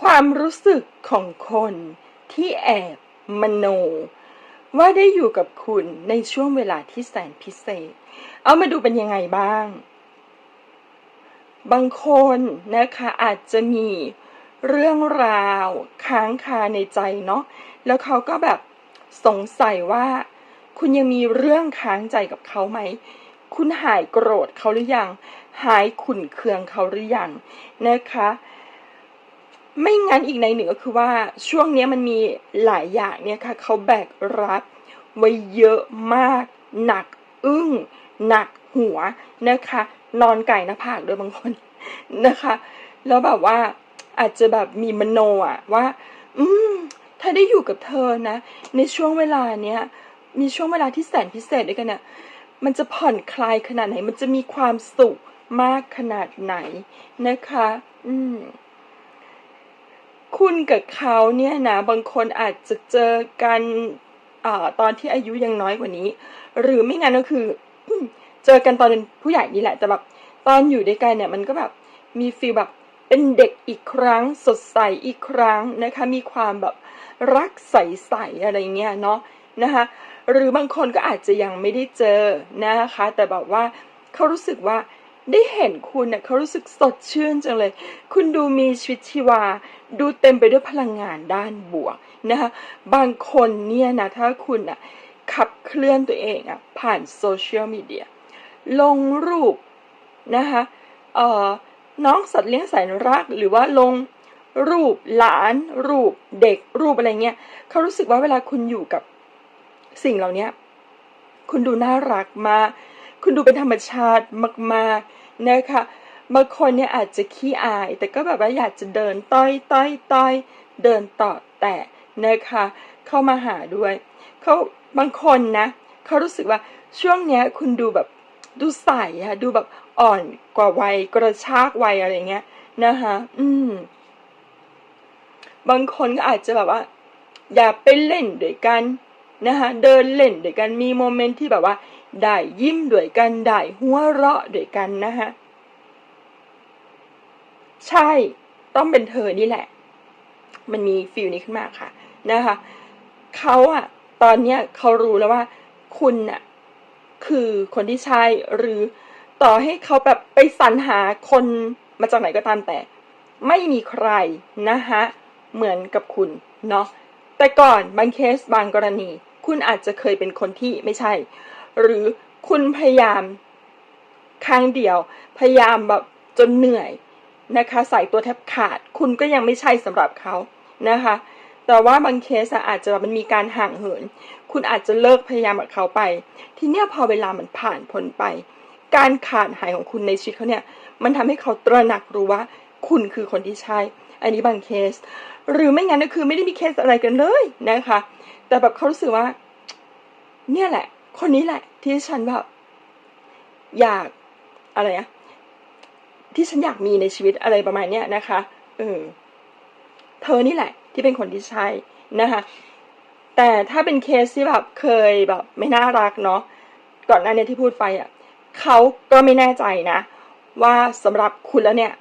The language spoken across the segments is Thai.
ความรู้สึกของคนที่แอบมโน ว่าได้อยู่กับคุณในช่วงเวลาที่แสนพิเศษ เอามาดูเป็นยังไงบ้าง บางคนนะคะอาจจะมีเรื่องราวค้างคาในใจเนาะแล้วเขาก็แบบสงสัยว่า คุณยังมีเรื่องค้างใจกับเขาไหม คุณหายโกรธเขาหรือยัง หายขุ่นเคืองเขาหรือยังนะคะ ไม่งั้นอีกในหนึ่งก็คือว่าช่วงนี้มันมีหลายอย่างเนี่ยค่ะเขาแบกรับไว้เยอะมาก หนักอึ้ง หนักหัวนะคะ นอนไก่หน้าผากโดยบางคนนะคะ แล้วแบบว่าอาจจะแบบมีมโนอะว่า อืม ถ้าได้อยู่กับเธอนะ ในช่วงเวลาเนี้ยมีช่วงเวลาที่แสนพิเศษด้วยกันเนี่ยมันจะผ่อนคลายขนาดไหน มันจะมีความสุขมากขนาดไหนนะคะ อืม คุณกับเขาเนี่ยนะบางคนอาจจะเจอกันอตอนที่อายุยังน้อยกว่านี้ หรือไม่งั้นก็คือ เจอกันตอนเป็นผู้ใหญ่นี่แหละ แต่แบบตอนอยู่ด้วยกันเนี่ยมันก็แบบมีฟีลแบบเป็นเด็กอีกครั้ง สดใสอีกครั้งนะคะ มีความแบบรักใสๆอะไรเงี้ยเนาะนะคะหรือบางคนก็อาจจะยังไม่ได้เจอนะคะ แต่แบบว่าเขารู้สึกว่า ได้เห็นคุณเน่ยเขารู้สึกสดชื่นจังเลย คุณดูมีชีวิตชีวา ดูเต็มไปด้วยพลังงานด้านบวกนะคะบางคนเนี่ยนะถ้าคุณอะขับเคลื่อนตัวเองอะผ่านโซเชียลมีเดียลงรูปนะคะเอ่อน้องสัตว์เลี้ยงแสนรักหรือว่าลงรูปหลาน รูปเด็กรูปอะไรเงี้ยเขารู้สึกว่าเวลาคุณอยู่กับสิ่งเหล่านี้คุณดูน่ารักมาก คุณดูเป็นธรรมชาติมากๆนะคะบางคนเนี่ยอาจจะขี้อาย แต่ก็แบบว่าอยากจะเดินต้อยต้อยต้อยเดินต่อแต่นะคะเข้ามาหาด้วยเขาบางคนนะเขารู้สึกว่าช่วงเนี้ยคุณดูแบบดูใสอะดูแบบอ่อนกว่าวัยกระชากวัยอะไรเงี้ยนะคะอืม บางคนก็อาจจะแบบว่า อยากไปเล่นด้วยกัน นะคะเดินเล่นด้วยกันมีโมเมนต์ที่แบบว่าได้ยิ้มด้วยกันได้หัวเราะด้วยกันนะคะใช่ต้องเป็นเธอนี่แหละ มันมีฟิลนี้ขึ้นมาค่ะนะคะเขาอะตอนเนี้ยเขารู้แล้วว่า คุณอะคือคนที่ใช่หรือต่อให้เขาแบบไปสรรหาคนมาจากไหนก็ตามแต่ ไม่มีใครนะคะเหมือนกับคุณเนาะแต่ก่อนบางเคสบางกรณี คุณอาจจะเคยเป็นคนที่ไม่ใช่ หรือคุณพยายามครั้งเดียว พยายามแบบจนเหนื่อยนะคะใส่ตัวแทบขาด คุณก็ยังไม่ใช่สำหรับเขานะคะ แต่ว่าบางเคสอาจจะมันมีการห่างเหิน คุณอาจจะเลิกพยายามกับเขาไป ทีเนี้ยพอเวลามันผ่านพ้นไป การขาดหายของคุณในชีวิตเขาเนี่ย มันทำให้เขาตระหนักรู้ว่า คุณคือคนที่ใช่ อันนี้บางเคส หรือไม่งั้นก็คือไม่ได้มีเคสอะไรกันเลยนะคะ แต่แบบเขารู้สึกว่า เนี่ยแหละ คนนี้แหละ ที่ฉันแบบ อยากอะไรอะที่ฉันอยากมีในชีวิตอะไรประมาณเนี้ยนะคะเออเธอนี่แหละ ที่เป็นคนที่ใช่นะคะแต่ถ้าเป็นเคสที่แบบเคยแบบ ไม่น่ารักเนาะก่อนหน้านี้ที่พูดไปอะเขาก็ไม่แน่ใจนะ ว่าสำหรับคุณแล้วเนี่ย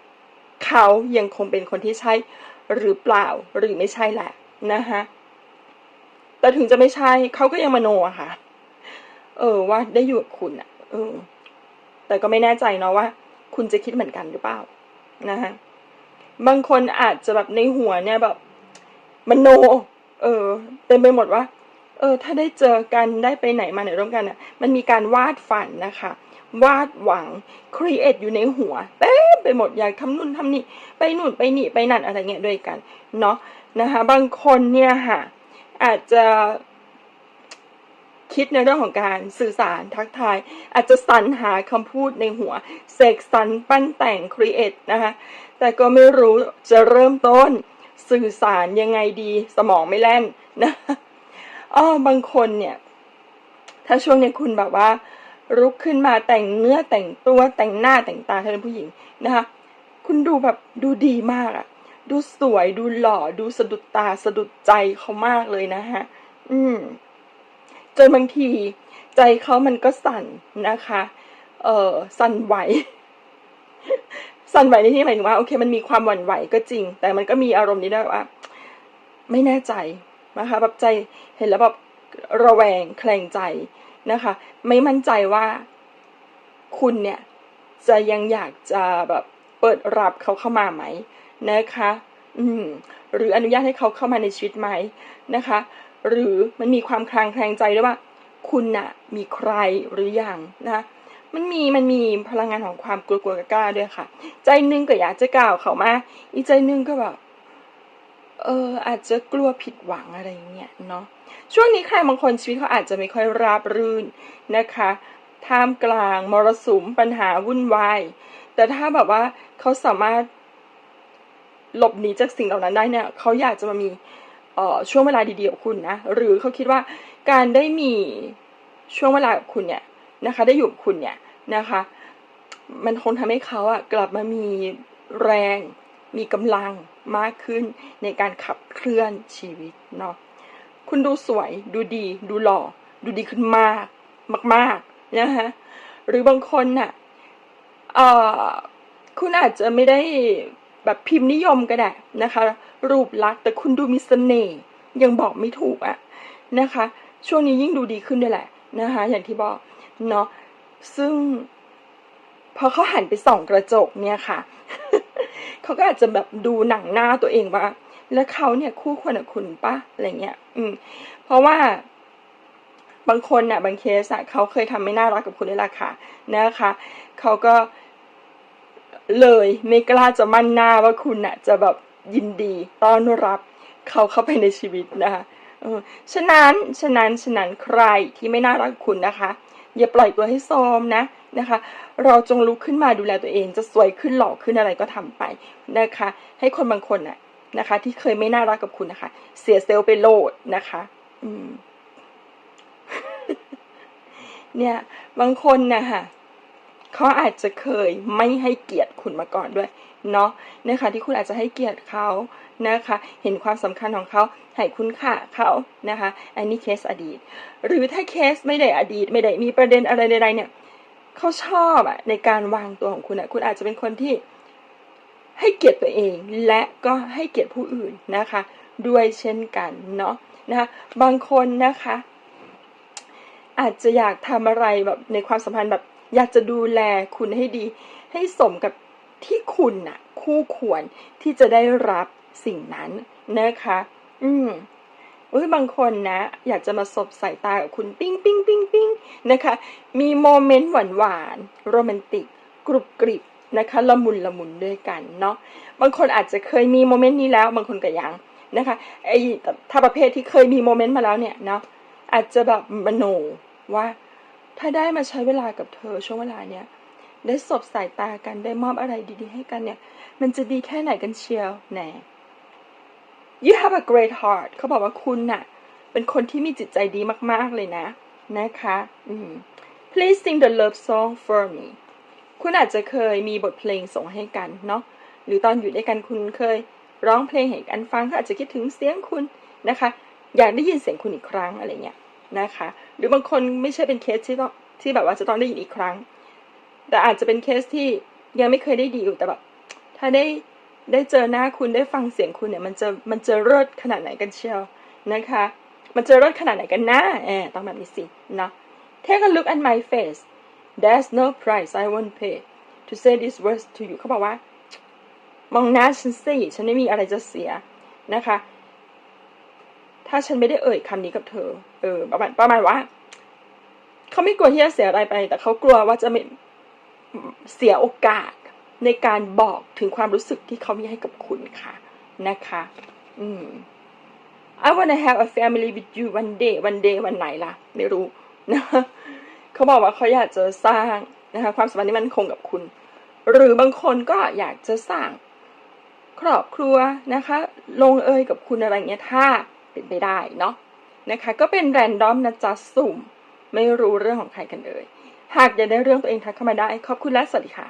เขายังคงเป็นคนที่ใช่หรือเปล่าหรือไม่ใช่แหละนะคะแต่ถึงจะไม่ใช่เขาก็ยังมโนอะค่ะ เออว่าได้อยู่กับคุณอะเออ แต่ก็ไม่แน่ใจเนาะว่า คุณจะคิดเหมือนกันหรือเปล่านะคะบางคนอาจจะแบบในหัวเนี่ยแบบมโน เออเต็มไปหมดว่า เออ ถ้าได้เจอกันได้ไปไหนมาไหนร่วมกันอะมันมีการวาดฝันนะคะ วาดหวังครีเอทอยู่ในหัวเต็ม ไปหมดอยากทำนู่นทำนี่ไปนู่นไปนี่ไปนั่นอะไรเงี้ยด้วยกันเนาะนะคะบางคนเนี่ยค่ะอาจจะคิดในเรื่องของการสื่อสารทักทาย อาจจะสรรหาคำพูดในหัวเสกสรรปั้นแต่งครีเอทนะคะแต่ก็ไม่รู้จะเริ่มต้นสื่อสารยังไงดีสมองไม่แล่นนะอ้อบางคนเนี่ย ถ้าช่วงนี้คุณแบบว่า ลุกขึ้นมาแต่งเนื้อแต่งตัวแต่งหน้าแต่งตาถ้าเป็นผู้หญิงนะคะ คุณดูแบบดูดีมากอะดูสวยดูหล่อดูสะดุดตาสะดุดใจเขามากเลยนะฮะ อืมจนบางทีใจเขามันก็สั่นนะคะ เออสั่นไหว สั่นไหวในที่หมายถึงว่าโอเค มันมีความหวั่นไหวก็จริง แต่มันก็มีอารมณ์นี้ด้วยว่า ไม่แน่ใจนะคะแบบใจเห็นแล้วแบบระแวงแคลงใจ นะคะ ไม่มั่นใจว่าคุณเนี่ยจะยังอยากจะแบบเปิดรับเขาเข้ามาไหมนะคะ อืม หรืออนุญาตให้เขาเข้ามาในชีวิตไหมนะคะ หรือมันมีความคลางแคลงใจด้วยว่า คุณน่ะ มีใครหรือยังนะมันมีมันมีพลังงานของความกลัวๆกล้าด้วยค่ะ ใจนึงก็อยากจะกล่าวเขามา อีกใจนึงก็แบบ เอออาจจะกลัวผิดหวังอะไรเงี้ยเนาะช่วงนี้ใครบางคนชีวิตเขาอาจจะไม่ค่อยราบรื่นนะคะ ท่ามกลางมรสุมปัญหาวุ่นวาย แต่ถ้าแบบว่าเขาสามารถหลบหนีจากสิ่งเหล่านั้นได้เนี่ยเขาอยากจะมามีเอ่อช่วงเวลาดีๆกับคุณนะ หรือเขาคิดว่าการได้มีช่วงเวลากับคุณเนี่ยนะคะ ได้อยู่กับคุณเนี่ยนะคะ มันคงทำให้เขาอะกลับมามีแรง มีกำลัง มากขึ้นในการขับเคลื่อนชีวิตเนาะคุณดูสวยดูดี ดูหล่อ ดูดีขึ้นมากมากๆนะฮะหรือบางคนน่ะเอ่อคุณอาจจะไม่ได้แบบพิมพ์นิยมก็ได้นะคะ รูปลักษณ์แต่คุณดูมีเสน่ห์ยังบอกไม่ถูกอะนะคะ ช่วงนี้ยิ่งดูดีขึ้นด้วยแหละนะคะอย่างที่บอกเนาะซึ่งพอเขาหันไปส่องกระจกเนี่ยค่ะ เขาก็อาจจะแบบดูหนังหน้าตัวเองว่า แล้วเขาเนี่ยคู่ควรกับคุณปะอะไรเงี้ย อืม เพราะว่าบางคนน่ะ บางเคสอะเขาเคยทำไม่น่ารักกับคุณนี่แหละค่ะนะคะ เขาก็เลยไม่กล้าจะมั่นหน้าว่าคุณน่ะ จะแบบยินดีต้อนรับเขาเข้าไปในชีวิตนะคะฉะนั้นฉะนั้นฉะนั้นใครที่ไม่น่ารักคุณนะคะ อย่าปล่อยตัวให้โทมนะ นะคะ เราจงลุกขึ้นมาดูแลตัวเอง จะสวยขึ้นหล่อขึ้นอะไรก็ทำไปนะคะ ให้คนบางคนน่ะนะคะ ที่เคยไม่น่ารักกับคุณนะคะ เสียเซลล์ไปโลดนะคะ อืม เนี่ย บางคนนะคะเขาอาจจะเคยไม่ให้เกียรติคุณมาก่อนด้วยเนาะนะคะที่คุณอาจจะให้เกียรติเขานะคะ เห็นความสำคัญของเขาให้คุณค่าเขานะคะ อันนี้เคสอดีต หรือถ้าเคสไม่ได้อดีต ไม่ได้มีประเด็นอะไรใดๆเนี่ย เขาชอบอะในการวางตัวของคุณอะคุณอาจจะเป็นคนที่ให้เกียรติตัวเอง และก็ให้เกียรติผู้อื่นนะคะ ด้วยเช่นกันเนาะนะคะบางคนนะคะ อาจจะอยากทำอะไรแบบในความสัมพันธ์แบบ อยากจะดูแลคุณให้ดี ให้สมกับที่คุณน่ะ คู่ควรที่จะได้รับสิ่งนั้นนะคะ อืม อุ้ยบางคนนะ อยากจะมาสบสายตากับคุณปิ้งปิ้งปิ้งปิ้งนะคะ มีโมเมนต์หวานหวานโรแมนติกกรุบกริบนะคะละมุนละมุนด้วยกันเนาะบางคนอาจจะเคยมีโมเมนต์นี้แล้ว บางคนก็ยังนะคะไอ้ถ้าประเภทที่เคยมีโมเมนต์มาแล้วเนี่ยเนาะอาจจะแบบมโนว่า ถ้าได้มาใช้เวลากับเธอช่วงเวลาเนี้ยได้สบสายตากันได้มอบอะไรดีๆ ให้กันเนี่ย มันจะดีแค่ไหนกันเชียวแหน you have a great heart เขาบอกว่าคุณน่ะ เป็นคนที่มีจิตใจดีมาก ๆ เลยนะ นะคะอืม please sing the love song for me คุณอาจจะเคยมีบทเพลงส่งให้กันเนาะ หรือตอนอยู่ด้วยกันคุณเคย ร้องเพลงให้กันฟังเขาอาจจะคิดถึงเสียงคุณนะคะ อยากได้ยินเสียงคุณอีกครั้งอะไรเงี้ยนะคะ หรือบางคนไม่ใช่เป็นเคสที่ต้องที่แบบว่าจะต้องได้ยินอีกครั้ง แต่อาจจะเป็นเคสที่ยังไม่เคยได้ดีอยู่แต่แบบถ้าได้ ได้เจอหน้าคุณได้ฟังเสียงคุณเนี่ยมันจะมันจะเลิศขนาดไหนกันเชียวนะคะ มันจะเลิศขนาดไหนกันนะแอบต้องแบบนี้สินะ Take a look at my face There's no price I won't pay to say these words to you เขาบอกว่า มองหน้าฉันสิฉันไม่มีอะไรจะเสียนะคะ ถ้าฉันไม่ได้เอ่ยคำนี้กับเธอ เออประมาณประมาณว่าเขาไม่กลัวที่จะเสียอะไรไป แต่เขากลัวว่าจะไม่เสียโอกาส ในการบอกถึงความรู้สึกที่เขามีให้กับคุณค่ะนะคะอืม I wanna have a family with you one day one day วันไหนล่ะ ไม่รู้นะเขาบอกว่าเขาอยากจะสร้างนะคะความสัมพันธ์ที่มันคงกับคุณ หรือบางคนก็อยากจะสร้างครอบครัวนะคะ ลงเอยกับคุณอะไรเงี้ยถ้าเป็นไปได้เนาะนะคะ ก็เป็นแรนดอมนะจ๊ะสุ่ม ไม่รู้เรื่องของใครกันเลย หากอยากได้เรื่องตัวเองทักเข้ามาได้ ขอบคุณและสวัสดีค่ะ